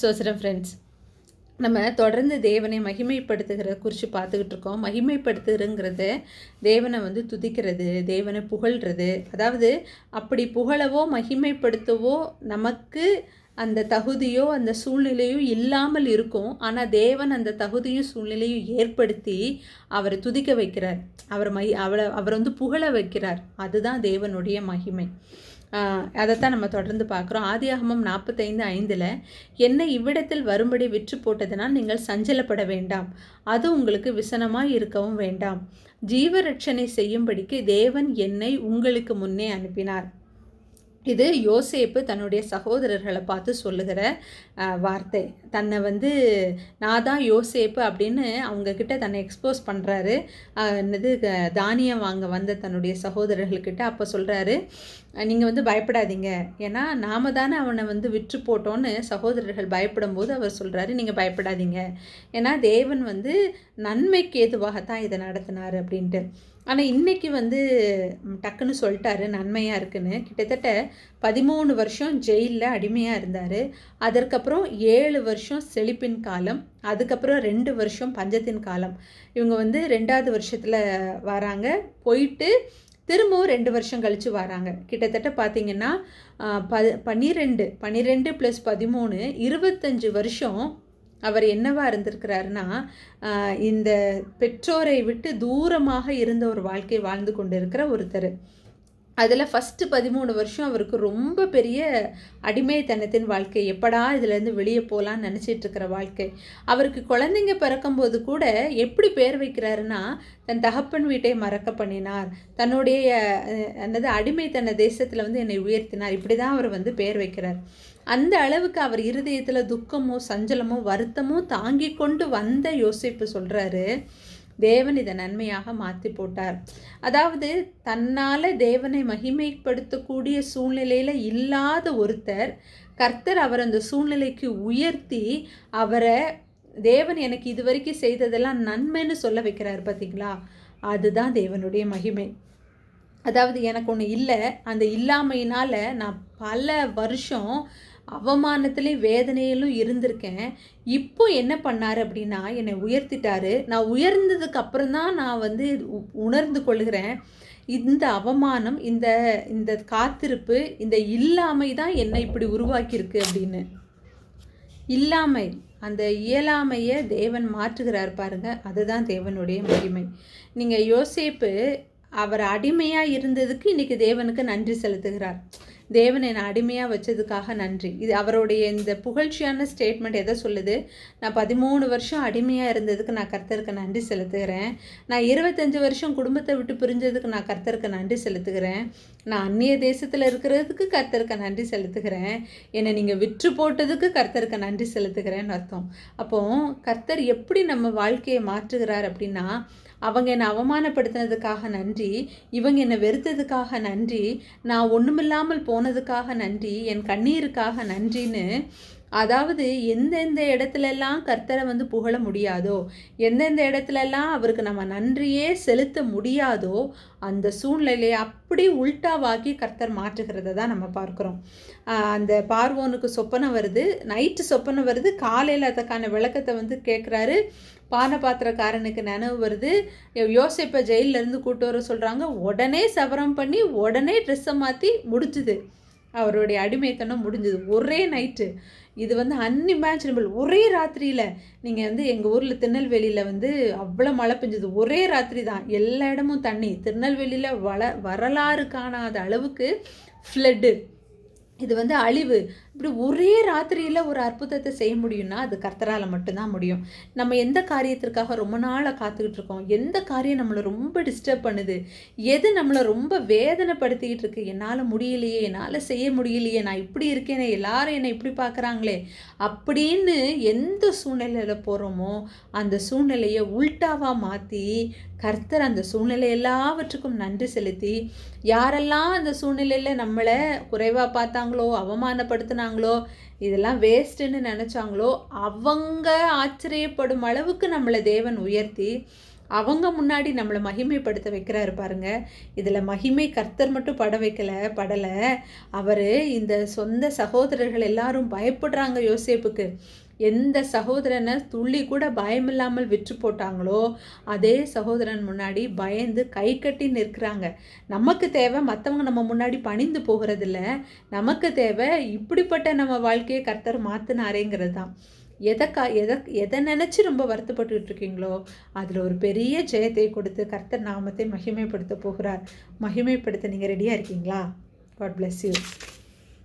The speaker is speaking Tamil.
சோசரம் ஃப்ரெண்ட்ஸ் நம்ம தொடர்ந்து தேவனை மகிமைப்படுத்துகிற குறித்து பார்த்துக்கிட்டு இருக்கோம். மகிமைப்படுத்துகிறங்கிறது தேவனை வந்து துதிக்கிறது தேவனை புகழ்கிறது அதாவது அப்படி புகழவோ மகிமைப்படுத்தவோ நமக்கு அந்த தகுதியோ அந்த சூழ்நிலையோ இல்லாமல் இருக்கும். ஆனால் தேவன் அந்த தகுதியும் சூழ்நிலையும் ஏற்படுத்தி அவரை துதிக்க வைக்கிறார். அவர் மை அவளை அவர் வந்து புகழ வைக்கிறார். அதுதான் தேவனுடைய மகிமை. அதைத்தான் நம்ம தொடர்ந்து பார்க்குறோம். ஆதியாகமம் நாற்பத்தைந்து ஐந்தில் என்னை இவ்விடத்தில் வரும்படி விற்று போட்டதனால் நீங்கள் சஞ்சலப்பட வேண்டாம். அது உங்களுக்கு விசனமாக இருக்கவும் வேண்டாம். ஜீவரட்சணை செய்யும்படிக்கு தேவன் என்னை உங்களுக்கு முன்னே அனுப்பினார். இது யோசேப்பு தன்னுடைய சகோதரர்களை பார்த்து சொல்லுகிற வார்த்தை. தன்னை வந்து நான் தான் யோசேப்பு அப்படின்னு அவங்கக்கிட்ட தன்னை எக்ஸ்போஸ் பண்ணுறாரு என்னது தானியம் வாங்க வந்த தன்னுடைய சகோதரர்கள்கிட்ட அப்போ சொல்கிறாரு நீங்கள் வந்து பயப்படாதீங்க. ஏன்னா நாம தானே அவனை வந்து விற்று போட்டோன்னு சகோதரர்கள் பயப்படும் போது அவர் சொல்கிறாரு நீங்கள் பயப்படாதீங்க. ஏன்னா தேவன் வந்து நன்மைக்கு ஏதுவாகத்தான் இதை நடத்தினார் அப்படின்ட்டு. ஆனால் இன்றைக்கி வந்து டக்குன்னு சொல்லிட்டாரு. நன்மையாக இருக்குன்னு. கிட்டத்தட்ட பதிமூணு வருஷம் ஜெயிலில் அடிமையாக இருந்தார். அதற்கப்புறம் ஏழு வருஷம் செழிப்பின் காலம். அதுக்கப்புறம் ரெண்டு வருஷம் பஞ்சத்தின் காலம். இவங்க வந்து ரெண்டாவது வருஷத்தில் வராங்க. போயிட்டு திரும்பவும் ரெண்டு வருஷம் கழித்து வராங்க. கிட்டத்தட்ட பார்த்திங்கன்னா ப பன்னிரெண்டு பன்னிரெண்டு ப்ளஸ் பதிமூணு இருபத்தஞ்சி வருஷம் அவர் என்னவா இருந்திருக்கிறாருன்னா இந்த பெற்றோரை விட்டு தூரமாக இருந்த ஒரு வாழ்க்கை வாழ்ந்து கொண்டு இருக்கிற ஒருத்தர். அதில் ஃபஸ்ட்டு பதிமூணு வருஷம் அவருக்கு ரொம்ப பெரிய அடிமைத்தனத்தின் வாழ்க்கை. எப்படா இதுலேருந்து வெளியே போகலான்னு நினச்சிட்டு இருக்கிற வாழ்க்கை. அவருக்கு குழந்தைங்க பிறக்கும்போது கூட எப்படி பேர் வைக்கிறாருன்னா தன் தகப்பன் வீட்டை மறக்க பண்ணினார். தன்னுடைய என்னது அடிமைத்தன தேசத்தில் வந்து என்னை உயர்த்தினார். இப்படி தான் அவர் வந்து பேர் வைக்கிறார். அந்த அளவுக்கு அவர் இருதயத்தில் துக்கமோ சஞ்சலமோ வருத்தமோ தாங்கி கொண்டு வந்த யோசிப்பு சொல்கிறாரு தேவன் இதை நன்மையாக மாற்றி போட்டார். அதாவது தன்னால் தேவனை மகிமைப்படுத்தக்கூடிய சூழ்நிலையில் இல்லாத ஒருத்தர் கர்த்தர் அவர் அந்த சூழ்நிலைக்கு உயர்த்தி அவரை தேவன் எனக்கு இது வரைக்கும் செய்ததெல்லாம் நன்மைன்னு சொல்ல வைக்கிறார் பார்த்தீங்களா? அதுதான் தேவனுடைய மகிமை. அதாவது எனக்கு ஒன்று இல்லை. அந்த இல்லாமையினால் நான் பல வருஷம் அவமானத்துலேயும் வேதனையிலும் இருந்திருக்கேன். இப்போ என்ன பண்ணார் அப்படின்னா என்னை உயர்த்திட்டாரு. நான் உயர்ந்ததுக்கு அப்புறம் தான் நான் வந்து உணர்ந்து கொள்கிறேன். இந்த அவமானம் இந்த இந்த காத்திருப்பு இந்த இல்லாமை தான் என்னை இப்படி உருவாக்கியிருக்கு அப்படின்னு. இல்லாமை அந்த இயலாமையை தேவன் மாற்றுகிறார் பாருங்க. அதுதான் தேவனுடைய மகிமை. நீங்கள் யோசேப்பு அவர் அடிமையாக இருந்ததுக்கு இன்றைக்கி தேவனுக்கு நன்றி செலுத்துகிறார். தேவன் என்னை அடிமையாக வச்சதுக்காக நன்றி. இது அவருடைய இந்த புகழ்ச்சியான ஸ்டேட்மெண்ட் எதை சொல்லுது? நான் பதிமூணு வருஷம் அடிமையாக இருந்ததுக்கு நான் கர்த்தருக்கு நன்றி செலுத்துகிறேன். நான் இருபத்தஞ்சி வருஷம் குடும்பத்தை விட்டு பிரிஞ்சதுக்கு நான் கர்த்தருக்கு நன்றி செலுத்துகிறேன். நான் அந்நிய தேசத்தில் இருக்கிறதுக்கு கர்த்தருக்கு நன்றி செலுத்துகிறேன். என்னை நீங்கள் விற்று போட்டதுக்கு கர்த்தருக்கு நன்றி செலுத்துகிறேன்னு அர்த்தம். அப்போது கர்த்தர் எப்படி நம்ம வாழ்க்கையை மாற்றுகிறார் அப்படின்னா அவங்க என்னை அவமானப்படுத்தினதுக்காக நன்றி இவங்க என்னை வெறுத்ததுக்காக நன்றி நான் ஒன்றுமில்லாமல் போனதுக்காக நன்றி என் கண்ணீருக்காக நன்றின்னு அதாவது எந்தெந்த இடத்துலலாம் கர்த்தரை வந்து புகழ முடியாதோ எந்தெந்த இடத்துலலாம் அவருக்கு நம்ம நன்றியே செலுத்த முடியாதோ அந்த சூழ்நிலையை அப்படி உல்ட்டாவாக்கி கர்த்தர் மாற்றுகிறத தான் நம்ம பார்க்குறோம். அந்த பார்வோனுக்கு சொப்பனம் வருது நைட்டு சொப்பனை வருது காலையில் அதுக்கான விளக்கத்தை வந்து கேட்குறாரு. பானபாத்திரக்காரனுக்கு நினைவு வருது. யோசிப்பை ஜெயிலிருந்து கூட்டு வர சொல்கிறாங்க உடனே சவரம் பண்ணி உடனே ட்ரெஸ்ஸை மாற்றி முடிச்சுது. அவருடைய அடிமைத்தனம் முடிஞ்சுது. ஒரே நைட்டு இது வந்து அன்இமேஜினபிள் ஒரே ராத்திரியில் நீங்கள் வந்து எங்கள் ஊரில் திருநெல்வேலியில் வந்து அவ்வளோ மழை பெஞ்சது. ஒரே ராத்திரி தான் எல்லா இடமும் தண்ணி. திருநெல்வேலியில் வள வரலாறு காணாத அளவுக்கு ஃப்ளட்டு இது வந்து அழிவு. இப்படி ஒரே ராத்திரியில் ஒரு அற்புதத்தை செய்ய முடியும்னா அது கர்த்தரால் மட்டும்தான் முடியும். நம்ம எந்த காரியத்திற்காக ரொம்ப நாளாக காத்துக்கிட்டு இருக்கோம்? எந்த காரியம் நம்மளை ரொம்ப டிஸ்டர்ப் பண்ணுது? எது நம்மளை ரொம்ப வேதனைப்படுத்திக்கிட்டு இருக்கு? என்னால் முடியலையே என்னால் செய்ய முடியலையே நான் இப்படி இருக்கேனே எல்லாரும் என்னை இப்படி பார்க்குறாங்களே அப்படின்னு எந்த சூழ்நிலையில் போகிறோமோ அந்த சூழ்நிலையை உள்டாவாக மாற்றி கர்த்தர் அந்த சூழ்நிலை எல்லாவற்றுக்கும் நன்றி செலுத்தி யாரெல்லாம் அந்த சூழ்நிலையில் நம்மளை குறைவாக பார்த்தாங்களோ நினச்சாங்களோ இதெல்லாம் வேஸ்ட்டுன்னு நினச்சாங்களோ அவங்க ஆச்சரியப்படும் அளவுக்கு நம்மளை தேவன் உயர்த்தி அவங்க முன்னாடி நம்மளை மகிமைப்படுத்த வைக்கிறாரு பாருங்க. இதில் மகிமை கர்த்தர் மட்டும் பட வைக்கல படலை. அவர் இந்த சொந்த சகோதரர்கள் எல்லாரும் பயப்படுறாங்க யோசேப்புக்கு. எந்த சகோதரனை துள்ளி கூட பயமில்லாமல் விற்று போட்டாங்களோ அதே சகோதரன் முன்னாடி பயந்து கை கட்டி நிற்கிறாங்க. நமக்கு தேவை மற்றவங்க நம்ம முன்னாடி பணிந்து போகிறதில்ல. நமக்கு தேவை இப்படிப்பட்ட நம்ம வாழ்க்கையை கர்த்தர் மாற்றினாரேங்கிறது தான். எதைக்கா எதை எதை நினச்சி ரொம்ப வருத்தப்பட்டுக்கிட்டு இருக்கீங்களோ அதில் ஒரு பெரிய ஜெயத்தை கொடுத்து கர்த்தர் நாமத்தை மகிமைப்படுத்த போகிறார். மகிமைப்படுத்த நீங்கள் ரெடியாக இருக்கீங்களா? God bless you